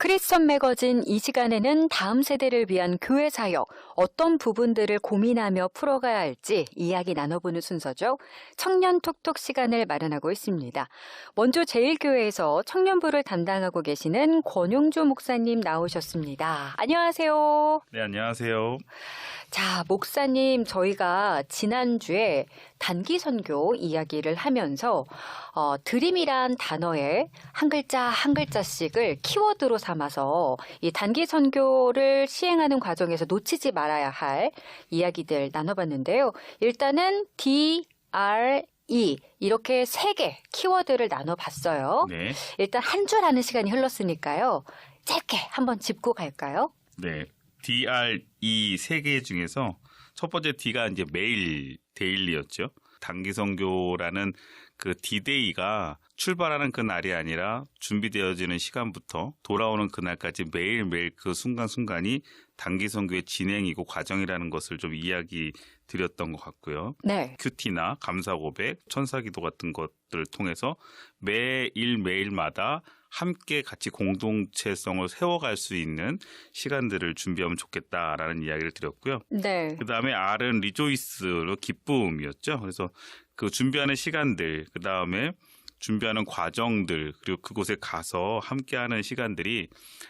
크리스천 매거진 이 시간에는 다음 세대를 위한 교회 사역, 어떤 부분들을 고민하며 풀어가야 할지 이야기 나눠보는 순서죠. 청년 톡톡 시간을 마련하고 있습니다. 먼저 제일교회에서 청년부를 담당하고 계시는 권용주 목사님 나오셨습니다. 안녕하세요. 네, 안녕하세요. 자, 목사님, 저희가 지난주에 단기 선교 이야기를 하면서, 어, 드림이란 단어에 한 글자 한 글자씩을 키워드로 삼아서 이 단기 선교를 시행하는 과정에서 놓치지 말아야 할 이야기들 나눠봤는데요. 일단은 D, R, E 이렇게 세 개 키워드를 나눠봤어요. 네. 일단 한줄 하는 시간이 흘렀으니까요. 짧게 한번 짚고 갈까요? 네. DR 이세개 중에서 첫 번째 D가 이제 매일 데일리였죠. 단기 선교라는 그 D-Day가 출발하는 그 날이 아니라 준비되어지는 시간부터 돌아오는 그날까지 매일매일 그 순간순간이 단기 선교의 진행이고 과정이라는 것을 좀 이야기 드렸던 것 같고요. 네. 큐티나 감사 고백, 천사 기도 같은 것들을 통해서 매일 매일마다 함께 같이 공동체성을 세워갈 수 있는 시간들을 준비하면 좋겠다라는 이야기를 드렸고요. 네. 그 다음에 R은 리조이스로 기쁨이었죠. 그래서 그 준비하는 시간들, 그 다음에 준비하는 과정들, 그리고 그곳에 가서 함께하는 시간들이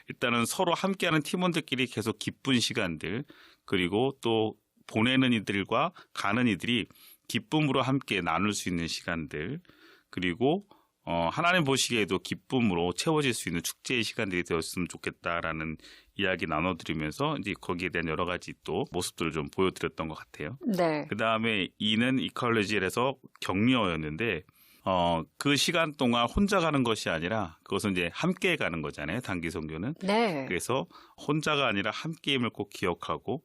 일단은 서로 함께하는 팀원들끼리 계속 기쁜 시간들, 그리고 또 보내는 이들과 가는 이들이 기쁨으로 함께 나눌 수 있는 시간들, 그리고 어, 하나님 보시기에도 기쁨으로 채워질 수 있는 축제의 시간들이 되었으면 좋겠다라는 이야기 나눠드리면서 이제 거기에 대한 여러 가지 또 모습들을 좀 보여드렸던 것 같아요. 네. 그 다음에 E는 이컬러지에서 격려였는데 어, 그 시간 동안 혼자 가는 것이 아니라 그것은 이제 함께 가는 거잖아요. 단기 선교는. 네. 그래서 혼자가 아니라 함께임을 꼭 기억하고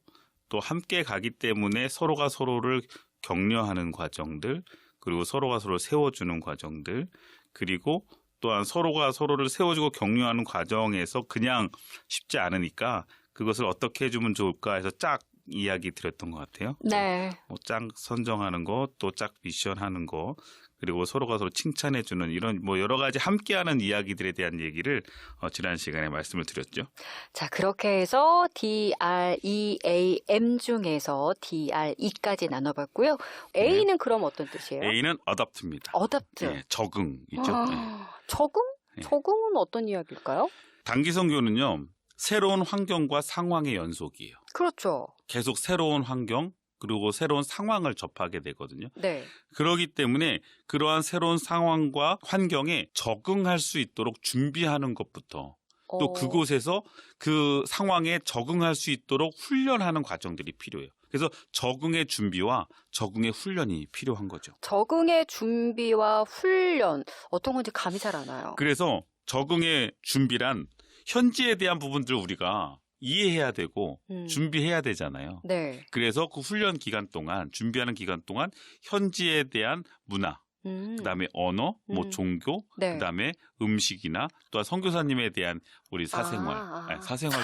또 함께 가기 때문에 서로가 서로를 격려하는 과정들 그리고 서로가 서로를 세워주는 과정들 그리고 또한 서로가 서로를 세워주고 격려하는 과정에서 그냥 쉽지 않으니까 그것을 어떻게 해주면 좋을까 해서 짝 이야기 드렸던 것 같아요. 네. 뭐 짝 선정하는 것, 또짝 미션 하는 것, 그리고 서로가 서로 칭찬해 주는 이런 뭐 여러 가지 함께하는 이야기들에 대한 얘기를 어, 지난 시간에 말씀을 드렸죠. 자, 그렇게 해서 D, R, E, A, M 중에서 D, R, E까지 나눠봤고요. A는 그럼 어떤 뜻이에요? 네. A는 어답트입니다. 어답트. 예, 적응이죠. 아, 예. 적응? 네. 적응은 어떤 이야기일까요? 단기 선교는요, 새로운 환경과 상황의 연속이에요. 그렇죠. 계속 새로운 환경, 그리고 새로운 상황을 접하게 되거든요. 네. 그러기 때문에 그러한 새로운 상황과 환경에 적응할 수 있도록 준비하는 것부터 또 어, 그곳에서 그 상황에 적응할 수 있도록 훈련하는 과정들이 필요해요. 그래서 적응의 준비와 적응의 훈련이 필요한 거죠. 적응의 준비와 훈련 어떤 건지 감이 잘 안 와요. 그래서 적응의 준비란 현지에 대한 부분들을 우리가 이해해야 되고 음. 준비해야 되잖아요. 네. 그래서 그 훈련 기간 동안 준비하는 기간 동안 현지에 대한 문화, 음. 그다음에 언어, 뭐 음. 종교, 네. 그다음에 음식이나 또한 선교사님에 대한 우리 사생활, 아, 아. 아니, 사생활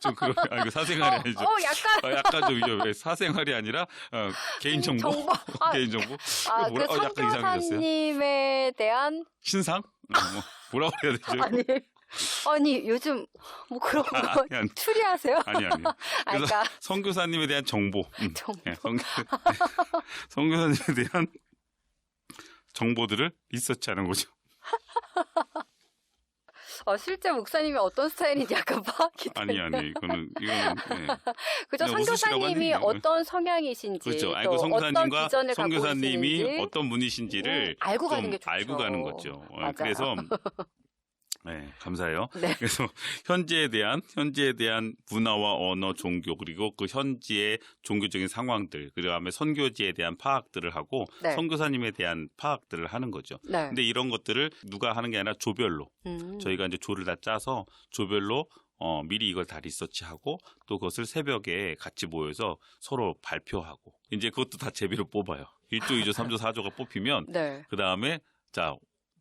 좀 그런 아 이거 사생활이 아니죠. 어, 약간 어, 약간 좀 이제 왜 사생활이 아니라 어, 개인 정보, 정보. 아, 개인 정보. 아, 뭐라- 그 어, 약간 이상해졌어요. 선교사님에 대한 신상? 어, 뭐, 뭐라고 해야 되죠? 아니 아니 요즘 뭐 그런 거 아니, 아니. 추리하세요? 아니 아니. 아, 그래서 그러니까 선교사님에 대한 정보. 음. 정보. 예, 선교, 선교사님에 대한 정보들을 리서치하는 거죠. 어, 실제 목사님이 어떤 스타일인지 약간 파악이 아니. 아니 이거는 이거는 예. 그죠? 선교사님이. 어떤 성향이신지 그렇죠. 또 알고 어떤 선교사님과 선교사님이 어떤 분이신지를 음, 알고 좀 가는 게 좋죠. 알고 가는 거죠. 어, 맞아요. 그래서 네, 감사해요. 네. 그래서 현지에 대한 현지에 대한 문화와 언어, 종교 그리고 그 현지의 종교적인 상황들 그다음에 선교지에 대한 파악들을 하고 네. 선교사님에 대한 파악들을 하는 거죠. 네. 근데 이런 것들을 누가 하는 게 아니라 조별로 음. 저희가 이제 조를 다 짜서 조별로 어, 미리 이걸 다 리서치하고 또 그것을 새벽에 같이 모여서 서로 발표하고 이제 그것도 다 제비로 뽑아요. 1조, 2조, 3조, 4조가 뽑히면 네. 그 다음에 자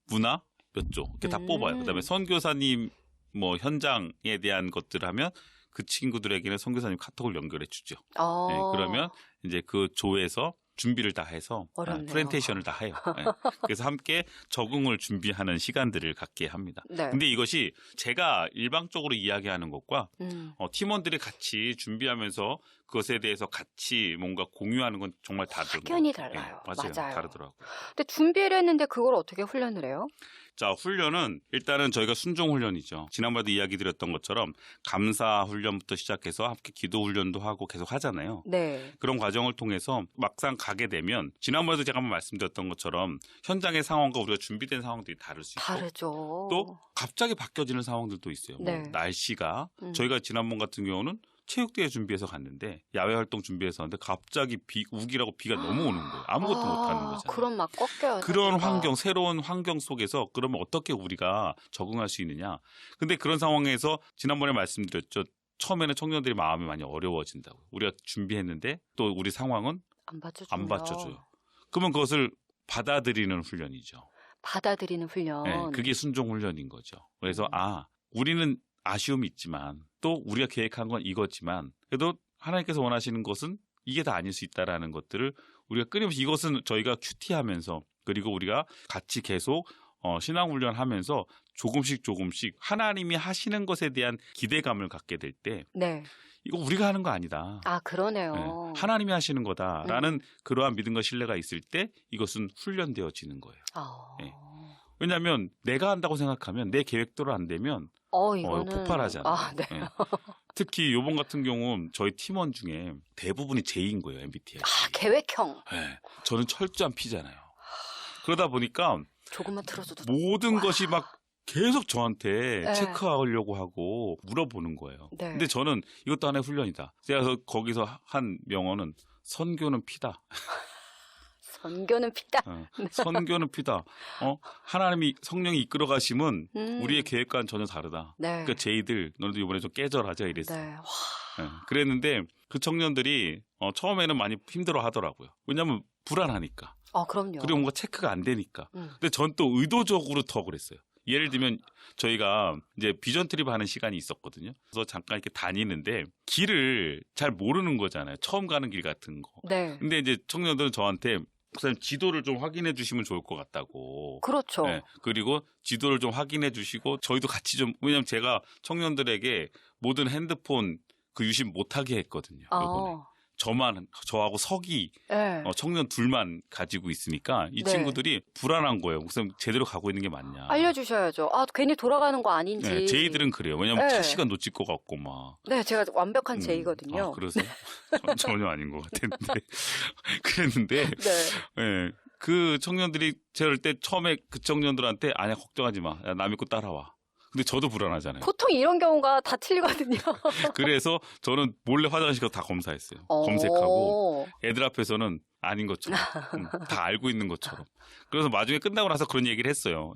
문화 몇 조 이렇게 다 음. 뽑아요. 그 다음에 선교사님 뭐 현장에 대한 것들 하면 그 친구들에게는 선교사님 카톡을 연결해 주죠. 어. 네, 그러면 이제 그 조에서 준비를 다 해서 아, 어렵네요. 프렌테이션을 다 해요. 예. 그래서 함께 적응을 준비하는 시간들을 갖게 합니다. 네. 근데 이것이 제가 일방적으로 이야기하는 것과 음. 어, 팀원들이 같이 준비하면서 그것에 대해서 같이 뭔가 공유하는 건 정말 다르고 확연히 달라요. 맞아요. 맞아요. 다르더라고요. 근데 준비를 했는데 그걸 어떻게 훈련을 해요? 자, 훈련은 일단은 저희가 순종 훈련이죠. 지난번에도 이야기 드렸던 것처럼 감사 훈련부터 시작해서 함께 기도 훈련도 하고 계속 하잖아요. 네. 그런 과정을 통해서 막상 가게 되면 지난번에도 제가 한번 말씀드렸던 것처럼 현장의 상황과 우리가 준비된 상황들이 다를 수 있고 다르죠. 또 갑자기 바뀌어지는 상황들도 있어요. 뭐 네. 날씨가 음. 저희가 지난번 같은 경우는 체육대회 준비해서 갔는데 야외 활동 준비해서 하는데 갑자기 비 우기라고 비가 너무 오는 거예요. 아무것도 아, 못 하는 거잖아요. 그럼 막 꺾여요. 그런 자기가. 환경, 새로운 환경 속에서 그러면 어떻게 우리가 적응할 수 있느냐. 근데 그런 상황에서 지난번에 말씀드렸죠. 처음에는 청년들이 마음이 많이 어려워진다고. 우리가 준비했는데 또 우리 상황은 안 받쳐줘요. 안 받쳐줘요. 그러면 그것을 받아들이는 훈련이죠. 받아들이는 훈련. 네, 그게 순종 훈련인 거죠. 그래서 음. 아, 우리는 아쉬움이 있지만 또 우리가 계획한 건 이거지만 그래도 하나님께서 원하시는 것은 이게 다 아닐 수 있다라는 것들을 우리가 끊임없이 이것은 저희가 큐티하면서 그리고 우리가 같이 계속 어, 신앙 훈련 하면서 조금씩 조금씩 하나님이 하시는 것에 대한 기대감을 갖게 될 때 네. 이거 우리가 하는 거 아니다. 아 그러네요. 네, 하나님이 하시는 거다라는 그러한 믿음과 신뢰가 있을 때 이것은 훈련되어지는 거예요. 아. 네. 왜냐하면 내가 한다고 생각하면 내 계획대로 안 되면 어 어, 이거는 폭발하잖아요. 아, 네. 예. 특히 요번 같은 경우 저희 팀원 중에 대부분이 J인 거예요 MBTI. 아 계획형. 예. 저는 철저한 P잖아요. 그러다 보니까 조금만 틀어줘도 모든 와. 것이 막 계속 저한테 네. 체크하려고 하고 물어보는 거예요. 네. 근데 저는 이것도 하나의 훈련이다. 제가 그래서 거기서 한 명언은 선교는 피다. 선교는 피다. 어, 선교는 피다. 어? 하나님이 성령이 이끌어 가심은 음. 우리의 계획과는 전혀 다르다. 네. 그러니까 제이들 너네도 이번에 좀 깨져라자 이랬어요. 네. 와, 예, 그랬는데 그 청년들이 어, 처음에는 많이 힘들어 하더라고요. 왜냐하면 불안하니까. 아 그럼요. 그리고 뭔가 체크가 안 되니까. 음. 근데 전 또 의도적으로 더 그랬어요. 예를 들면 저희가 이제 비전 트립 하는 시간이 있었거든요. 그래서 잠깐 이렇게 다니는데 길을 잘 모르는 거잖아요. 처음 가는 길 같은 거. 네. 근데 이제 청년들은 저한테 목사님 지도를 좀 확인해 주시면 좋을 것 같다고. 그렇죠. 네, 그리고 지도를 좀 확인해 주시고 저희도 같이 좀 왜냐면 제가 청년들에게 모든 핸드폰 그 유심 못하게 했거든요. 아. 저만 저하고 석이 네. 어, 청년 둘만 가지고 있으니까 이 네. 친구들이 불안한 거예요. 목사님 제대로 가고 있는 게 맞냐. 알려주셔야죠. 아 괜히 돌아가는 거 아닌지. 네, 제이들은 그래요. 왜냐면 네. 차 시간 놓칠 것 같고 막. 네, 제가 완벽한 음, 제이거든요. 아? 전- 전혀 아닌 것 같았는데. 그랬는데, 네. 예, 그 청년들이 저럴 때 처음에 그 청년들한테 아니야 걱정하지 마. 야, 나 믿고 따라와. 근데 저도 불안하잖아요. 보통 이런 경우가 다 틀리거든요. 그래서 저는 몰래 화장실 가서 다 검사했어요. 검색하고 오. 애들 앞에서는 아닌 것처럼 음, 다 알고 있는 것처럼. 그래서 나중에 끝나고 나서 그런 얘기를 했어요.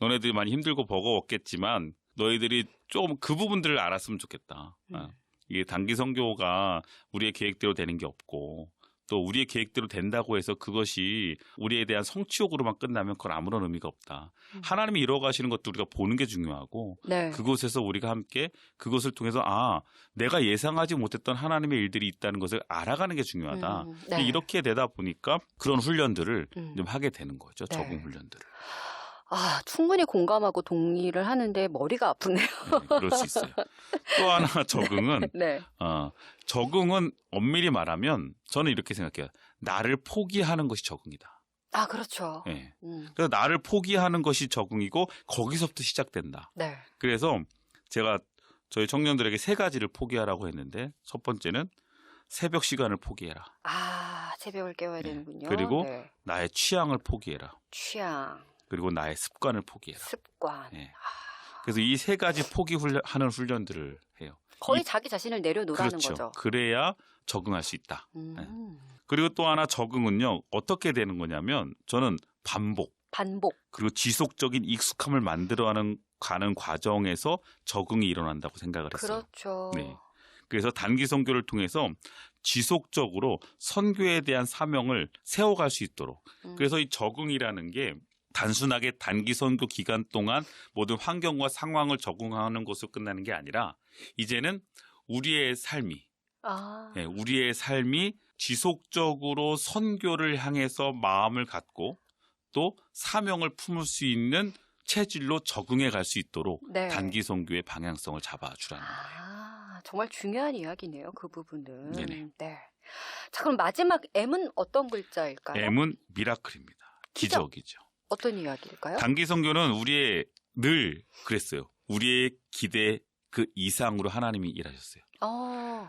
너네들이 많이 힘들고 버거웠겠지만 너희들이 좀그 부분들을 알았으면 좋겠다. 음. 아, 이게 단기 선교가 우리의 계획대로 되는 게 없고 또 우리의 계획대로 된다고 해서 그것이 우리에 대한 성취욕으로만 끝나면 그건 아무런 의미가 없다. 음. 하나님이 이뤄 가시는 것도 우리가 보는 게 중요하고 네. 그곳에서 우리가 함께 그것을 통해서 아 내가 예상하지 못했던 하나님의 일들이 있다는 것을 알아가는 게 중요하다. 음, 네. 이렇게 되다 보니까 그런 훈련들을 음. 좀 하게 되는 거죠. 네. 적응 훈련들을. 아, 충분히 공감하고 동의를 하는데 머리가 아프네요. 네, 그럴 수 있어요. 또 하나 적응은 네. 어, 적응은 엄밀히 말하면 저는 이렇게 생각해요. 나를 포기하는 것이 적응이다. 아, 그렇죠. 예. 음. 그래서 나를 포기하는 것이 적응이고 거기서부터 시작된다. 네. 그래서 제가 저희 청년들에게 세 가지를 포기하라고 했는데 첫 번째는 새벽 시간을 포기해라. 아, 새벽을 깨워야 네. 되는군요. 그리고 네. 나의 취향을 포기해라. 취향, 그리고 나의 습관을 포기해라. 습관. 예. 그래서 이 세 가지 포기하는 훈련들을 해요. 거의 이- 자기 자신을 내려놓으라는 그렇죠. 거죠. 그래야 적응할 수 있다. 음. 그리고 또 하나 적응은요. 어떻게 되는 거냐면 저는 반복 반복. 그리고 지속적인 익숙함을 만들어가는 가는 과정에서 적응이 일어난다고 생각을 했어요. 그렇죠. 네. 그래서 단기 선교를 통해서 지속적으로 선교에 대한 사명을 세워갈 수 있도록. 음. 그래서 이 적응이라는 게 단순하게 단기 선교 기간 동안 모든 환경과 상황을 적응하는 것으로 끝나는 게 아니라 이제는 우리의 삶이 아. 예, 우리의 삶이 지속적으로 선교를 향해서 마음을 갖고 또 사명을 품을 수 있는 체질로 적응해 갈 수 있도록 네. 단기 선교의 방향성을 잡아주라는 거예요. 아, 정말 중요한 이야기네요. 그 부분은. 네네. 네. 자, 그럼 마지막 M은 어떤 글자일까요? M은 미라클입니다. 기적. 기적이죠. 어떤 이야기일까요? 단기 선교는 우리의 늘 그랬어요. 우리의 기대 그 이상으로 하나님이 일하셨어요. 어,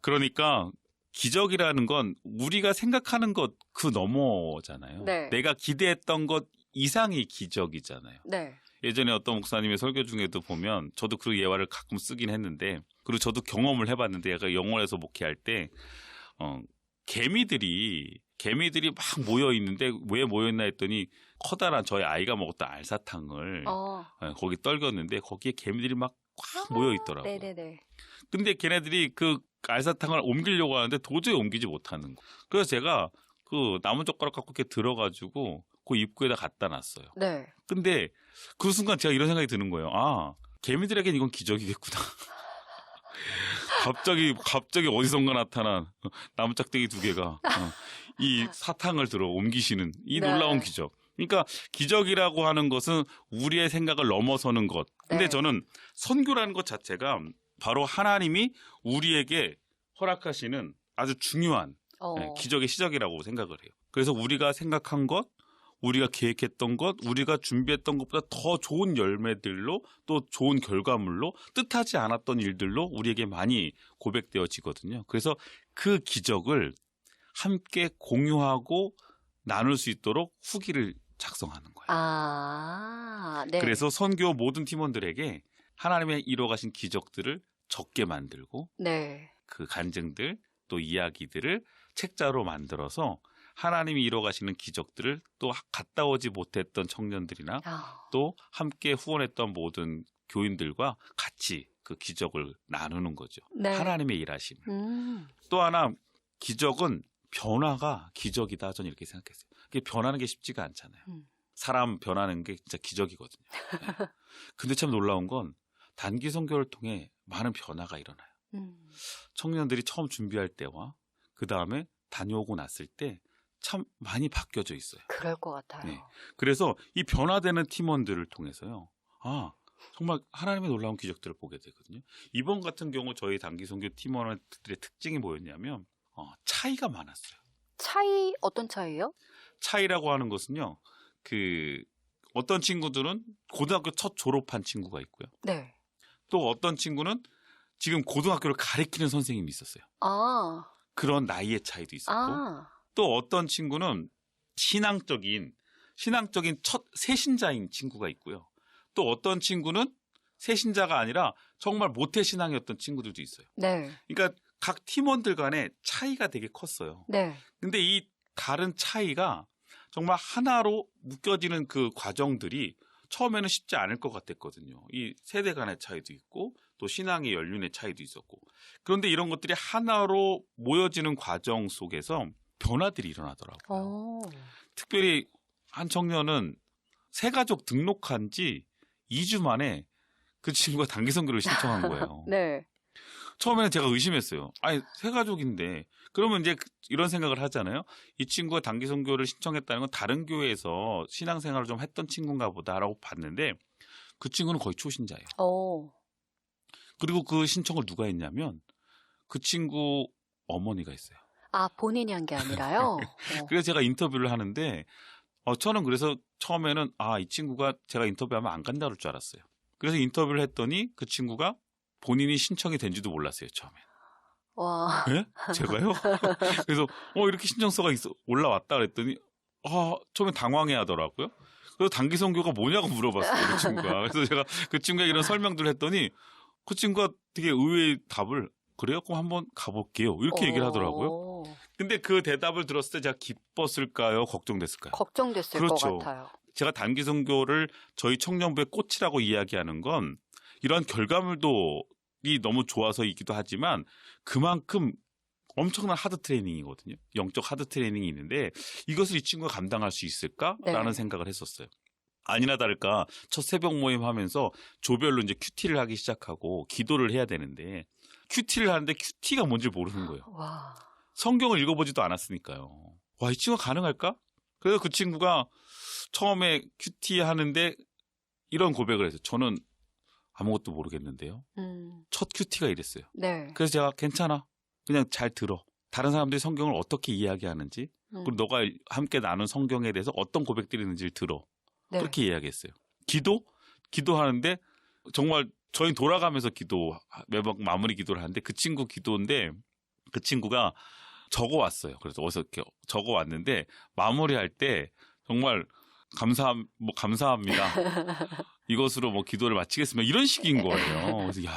그러니까 기적이라는 건 우리가 생각하는 것 그 너머잖아요. 네. 내가 기대했던 것 이상이 기적이잖아요. 네. 예전에 어떤 목사님의 설교 중에도 보면 저도 그 예화를 가끔 쓰긴 했는데 그리고 저도 경험을 해봤는데 약간 영월에서 목회할 때 어, 개미들이 개미들이 막 모여 있는데 왜 모여 있나 했더니 커다란 저희 아이가 먹었던 알사탕을 어. 어, 거기 떨궜는데 거기에 개미들이 막 꽉 모여 있더라고요. 네네네. 근데 걔네들이 그 알사탕을 옮기려고 하는데 도저히 옮기지 못하는 거. 그래서 제가 그 나무 젓가락 갖고 이렇게 들어가지고 그 입구에다 갖다 놨어요. 네. 근데 그 순간 제가 이런 생각이 드는 거예요. 아, 개미들에겐 이건 기적이겠구나. 갑자기, 갑자기 어디선가 나타난 어, 나무 짝대기 두 개가 어, 이 사탕을 들어 옮기시는 이 네. 놀라운 기적. 그러니까 기적이라고 하는 것은 우리의 생각을 넘어서는 것. 근데 네. 저는 선교라는 것 자체가 바로 하나님이 우리에게 허락하시는 아주 중요한 어. 네, 기적의 시작이라고 생각을 해요. 그래서 우리가 생각한 것, 우리가 계획했던 것, 우리가 준비했던 것보다 더 좋은 열매들로 또 좋은 결과물로 뜻하지 않았던 일들로 우리에게 많이 고백되어지거든요. 그래서 그 기적을 함께 공유하고 나눌 수 있도록 후기를 작성하는 거예요. 아, 네. 그래서 선교 모든 팀원들에게 하나님의 이뤄가신 기적들을 적게 만들고 네. 그 간증들 또 이야기들을 책자로 만들어서 하나님이 이뤄가시는 기적들을 또 갔다 오지 못했던 청년들이나 아, 또 함께 후원했던 모든 교인들과 같이 그 기적을 나누는 거죠. 네. 하나님의 일하심. 음. 또 하나 기적은 변화가 기적이다 저는 이렇게 생각했어요. 그게 변하는 게 쉽지가 않잖아요. 음. 사람 변하는 게 진짜 기적이거든요. 네. 근데 참 놀라운 건 단기 선교를 통해 많은 변화가 일어나요. 음. 청년들이 처음 준비할 때와 그 다음에 다녀오고 났을 때 참 많이 바뀌어져 있어요. 그럴 것 같아요. 네. 그래서 이 변화되는 팀원들을 통해서요. 아, 정말 하나님의 놀라운 기적들을 보게 되거든요. 이번 같은 경우 저희 단기 선교 팀원들의 특징이 뭐였냐면 어, 차이가 많았어요. 차이 어떤 차이요? 차이라고 하는 것은요. 그 어떤 친구들은 고등학교 첫 졸업한 친구가 있고요. 네. 또 어떤 친구는 지금 고등학교를 가리키는 선생님이 있었어요. 아, 그런 나이의 차이도 있었고 아, 또 어떤 친구는 신앙적인 신앙적인 첫 새신자인 친구가 있고요. 또 어떤 친구는 새신자가 아니라 정말 모태 신앙이었던 친구들도 있어요. 네. 그러니까 각 팀원들 간에 차이가 되게 컸어요. 네. 근데 이 다른 차이가 정말 하나로 묶여지는 그 과정들이 처음에는 쉽지 않을 것 같았거든요. 이 세대 간의 차이도 있고 또 신앙의 연륜의 차이도 있었고 그런데 이런 것들이 하나로 모여지는 과정 속에서 변화들이 일어나더라고요. 어. 특별히 한 청년은 새 가족 등록한 지 2주 만에 그 친구가 단기 선교를 신청한 거예요. 네. 처음에는 제가 의심했어요. 아니, 새 가족인데. 그러면 이제 그- 이런 생각을 하잖아요. 이 친구가 단기 선교를 신청했다는 건 다른 교회에서 신앙생활을 좀 했던 친구인가 보다라고 봤는데 그 친구는 거의 초신자예요. 어. 그리고 그 신청을 누가 했냐면 그 친구 어머니가 있어요. 아, 본인이 한 게 아니라요? 어. 그래서 제가 인터뷰를 하는데 어, 저는 그래서 처음에는 아, 이 친구가 제가 인터뷰하면 안 간다 그럴 줄 알았어요. 그래서 인터뷰를 했더니 그 친구가 본인이 신청이 된지도 몰랐어요, 처음에. 와. 예? 제가요? 그래서 어 이렇게 신청서가 있어 올라왔다 그랬더니 아 처음에 당황해 하더라고요. 그래서 단기 선교가 뭐냐고 물어봤어요, 그 친구가. 그래서 제가 그 친구에게 이런 설명들을 했더니 그 친구가 되게 의외의 답을 그래요? 그럼 한번 가볼게요. 이렇게 얘기를 하더라고요. 어. 근데 그 대답을 들었을 때 제가 기뻤을까요? 걱정됐을까요? 걱정됐을 그렇죠. 것 같아요. 제가 단기 선교를 저희 청년부의 꽃이라고 이야기하는 건 이러한 결과물도 이 너무 좋아서이기도 하지만 그만큼 엄청난 하드 트레이닝이거든요. 영적 하드 트레이닝이 있는데 이것을 이 친구가 감당할 수 있을까라는 네. 생각을 했었어요. 아니나 다를까 첫 새벽 모임 하면서 조별로 이제 큐티를 하기 시작하고 기도를 해야 되는데 큐티를 하는데 큐티가 뭔지 모르는 거예요. 와. 성경을 읽어보지도 않았으니까요. 와, 이 친구가 가능할까? 그래서 그 친구가 처음에 큐티 하는데 이런 고백을 했어요. 저는 아무것도 모르겠는데요. 음. 첫 큐티가 이랬어요. 네. 그래서 제가 괜찮아. 그냥 잘 들어. 다른 사람들이 성경을 어떻게 이야기하는지, 음. 그리고 너가 함께 나눈 성경에 대해서 어떤 고백들이 있는지를 들어. 네. 그렇게 이야기했어요. 기도? 기도하는데 정말 저희 돌아가면서 기도 매번 마무리 기도를 하는데 그 친구 기도인데 그 친구가 적어 왔어요. 그래서 어디서 이렇게 적어 왔는데 마무리할 때 정말 감사 뭐 감사합니다. 이것으로 뭐 기도를 마치겠습니다. 이런 식인 거예요. 그래서 야,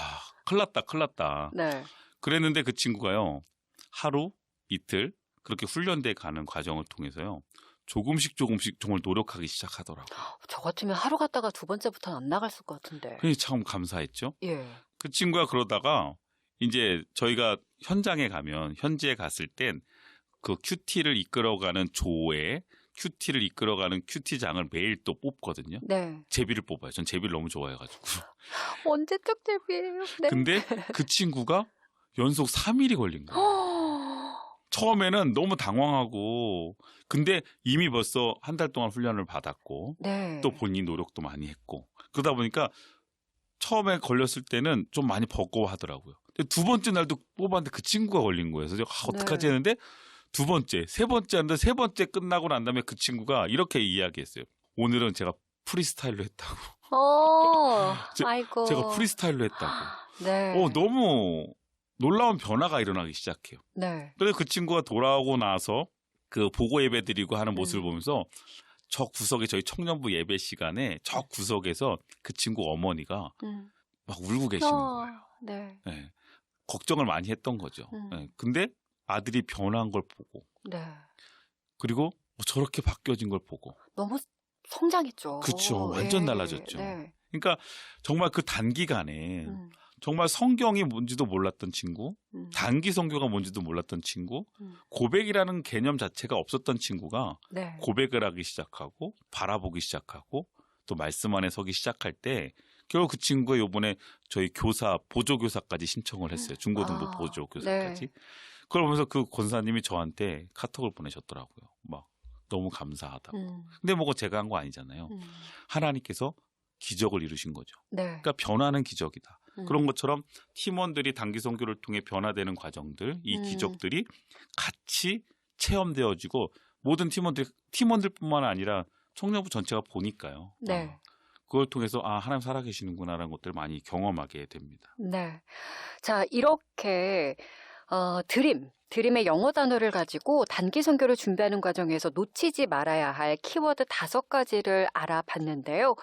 큰일 났다. 큰일 났다. 네. 그랬는데 그 친구가요. 하루, 이틀 그렇게 훈련돼 가는 과정을 통해서요. 조금씩 조금씩 정말 노력하기 시작하더라고요. 저 같으면 하루 갔다가 두 번째부터는 안 나갔을 것 같은데. 그게 참 감사했죠. 예. 그 친구가 그러다가 이제 저희가 현장에 가면 현지에 갔을 땐 그 큐티를 이끌어가는 조에 큐티를 이끌어가는 큐티장을 매일 또 뽑거든요. 네. 제비를 뽑아요. 전 제비를 너무 좋아해가지고. 언제적 제비예요? 네. 근데 그 친구가 연속 3일이 걸린 거예요. 허... 처음에는 너무 당황하고 근데 이미 벌써 한 달 동안 훈련을 받았고 네. 또 본인 노력도 많이 했고 그러다 보니까 처음에 걸렸을 때는 좀 많이 버거워하더라고요. 두 번째 날도 뽑았는데 그 친구가 걸린 거예요. 그래서 아, 어떡하지 네. 했는데 두 번째, 세 번째 하는데 세 번째 끝나고 난 다음에 그 친구가 이렇게 이야기했어요. 오늘은 제가 프리스타일로 했다고. 어. 제- 아이고. 제가 프리스타일로 했다고. 네. 어, 너무 놀라운 변화가 일어나기 시작해요. 네. 그래서 그 친구가 돌아오고 나서 그 보고 예배 드리고 하는 모습을 음. 보면서 저 구석에 저희 청년부 예배 시간에 저 구석에서 그 친구 어머니가 음. 막 울고 계시는 어, 거예요. 네. 예. 걱정을 많이 했던 거죠. 음. 예. 근데 아들이 변한 걸 보고 네. 그리고 뭐 저렇게 바뀌어진 걸 보고 너무 성장했죠. 그쵸. 완전 예. 달라졌죠. 네. 그러니까 정말 그 단기간에 음. 정말 성경이 뭔지도 몰랐던 친구, 음. 단기 성교가 뭔지도 몰랐던 친구, 음. 고백이라는 개념 자체가 없었던 친구가 네. 고백을 하기 시작하고 바라보기 시작하고 또 말씀 안에 서기 시작할 때 결국 그 친구가 요번에 저희 교사 보조 교사까지 신청을 했어요. 중고등부 아, 보조 교사까지. 네. 그걸 보면서 그 권사님이 저한테 카톡을 보내셨더라고요. 막 너무 감사하다고. 음. 근데 뭐 그거 제가 한 거 아니잖아요. 음. 하나님께서 기적을 이루신 거죠. 네. 그러니까 변화는 기적이다. 음. 그런 것처럼 팀원들이 단기 선교를 통해 변화되는 과정들, 이 음. 기적들이 같이 체험되어지고 모든 팀원들 팀원들뿐만 아니라 청년부 전체가 보니까요. 네. 아, 그걸 통해서 아 하나님 살아계시는구나라는 것들을 많이 경험하게 됩니다. 네. 자, 이렇게 어, 드림, 드림의 영어 단어를 가지고 단기 선교를 준비하는 과정에서 놓치지 말아야 할 키워드 다섯 가지를 알아봤는데요.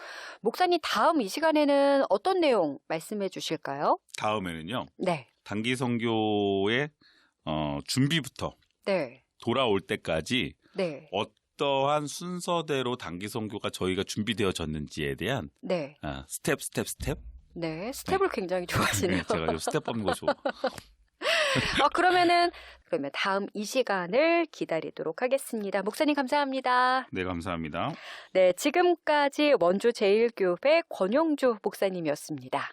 목사님 다음 이 시간에는 어떤 내용 말씀해 주실까요? 다음에는요 네. 단기 선교의 어, 준비부터 네. 돌아올 때까지 네. 어떠한 순서대로 단기 선교가 저희가 준비되어졌는지에 대한 네. 아, 스텝 스텝 스텝 네. 스텝을 굉장히 좋아하시네요. 네, 제가 좀 스텝 밟는 거 좋아. 아, 그러면은 그러면 다음 이 시간을 기다리도록 하겠습니다. 목사님 감사합니다. 네 감사합니다. 네, 지금까지 원주 제일교회 권영주 목사님이었습니다.